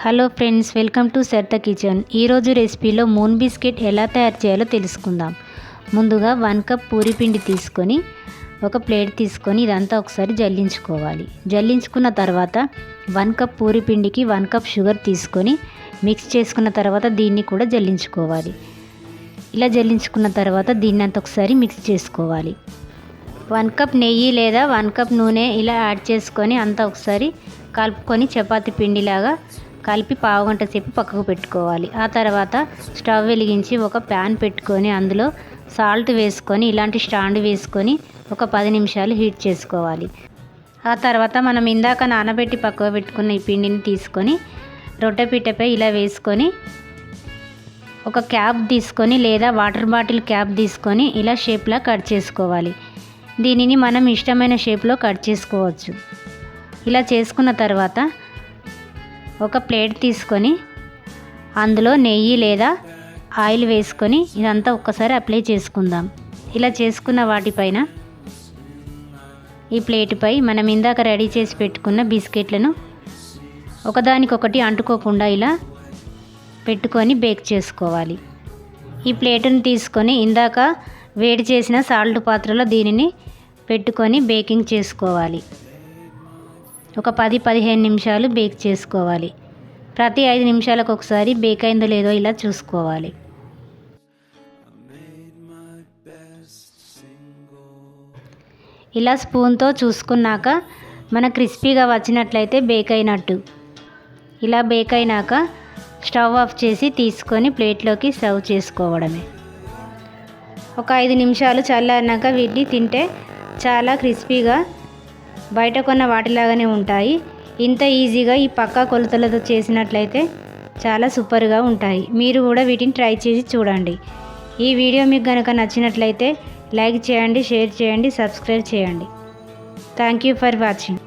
Hello friends welcome to Saritha kitchen. ఈరోజు రెసిపీలో moon biscuit ఎలా తయారు చేయాలో తెలుసుకుందాం. ముందుగా వన్ కప్ పూరి పిండి తీసుకొని ఒక ప్లేట్ తీసుకొని ఇదంతా ఒకసారి జల్లించుకోవాలి. జల్లించుకున్న తర్వాత వన్ కప్ పూరి పిండికి వన్ కప్ షుగర్ తీసుకొని మిక్స్ చేసుకున్న తర్వాత దీన్ని కూడా జల్లించుకోవాలి. ఇలా జల్లించుకున్న తర్వాత దీన్ని అంత ఒకసారి మిక్స్ చేసుకోవాలి. వన్ కప్ నెయ్యి లేదా వన్ కప్ నూనె ఇలా యాడ్ చేసుకొని అంతా ఒకసారి కలుపుకొని చపాతి పిండిలాగా కలిపి పావుగంట సేపు పక్కకు పెట్టుకోవాలి. ఆ తర్వాత స్టవ్ వెలిగించి ఒక ప్యాన్ పెట్టుకొని అందులో సాల్ట్ వేసుకొని ఇలాంటి స్టాండ్ వేసుకొని ఒక పది నిమిషాలు హీట్ చేసుకోవాలి. ఆ తర్వాత మనం ఇందాక నానబెట్టి పక్కకు పెట్టుకున్న ఈ పిండిని తీసుకొని రొట్టెపిట్టపై ఇలా వేసుకొని ఒక క్యాప్ తీసుకొని లేదా వాటర్ బాటిల్ క్యాప్ తీసుకొని ఇలా షేప్లా కట్ చేసుకోవాలి. దీనిని మనం ఇష్టమైన షేప్లో కట్ చేసుకోవచ్చు. ఇలా చేసుకున్న తర్వాత ఒక ప్లేట్ తీసుకొని అందులో నెయ్యి లేదా ఆయిల్ వేసుకొని ఇదంతా ఒక్కసారి అప్లై చేసుకుందాం. ఇలా చేసుకున్న వాటిపైన ఈ ప్లేట్పై మనం ఇందాక రెడీ చేసి పెట్టుకున్న బిస్కెట్లను ఒకదానికొకటి అంటుకోకుండా ఇలా పెట్టుకొని బేక్ చేసుకోవాలి. ఈ ప్లేటును తీసుకొని ఇందాక వేడి చేసిన సాల్ట్ పాత్రలో దీనిని పెట్టుకొని బేకింగ్ చేసుకోవాలి. ఒక పది పదిహేను నిమిషాలు బేక్ చేసుకోవాలి. ప్రతి ఐదు నిమిషాలకు ఒకసారి బేక్ అయిందో లేదో ఇలా చూసుకోవాలి. ఇలా స్పూన్తో చూసుకున్నాక మన క్రిస్పీగా వచ్చినట్లయితే బేక్ అయినట్టు. ఇలా బేక్ అయినాక స్టవ్ ఆఫ్ చేసి తీసుకొని ప్లేట్లోకి సర్వ్ చేసుకోవడమే. ఒక ఐదు నిమిషాలు చల్లారినాక వీటిని తింటే చాలా క్రిస్పీగా బయట కొన్న వాటిలాగానే ఉంటాయి. ఇంత ఈజీగా ఈ పక్కా కొలతలతో చేసినట్లయితే చాలా సూపర్గా ఉంటాయి. మీరు కూడా వీటిని ట్రై చేసి చూడండి. ఈ వీడియో మీకు కనుక నచ్చినట్లయితే లైక్ చేయండి షేర్ చేయండి సబ్స్క్రైబ్ చేయండి. Thank you for watching.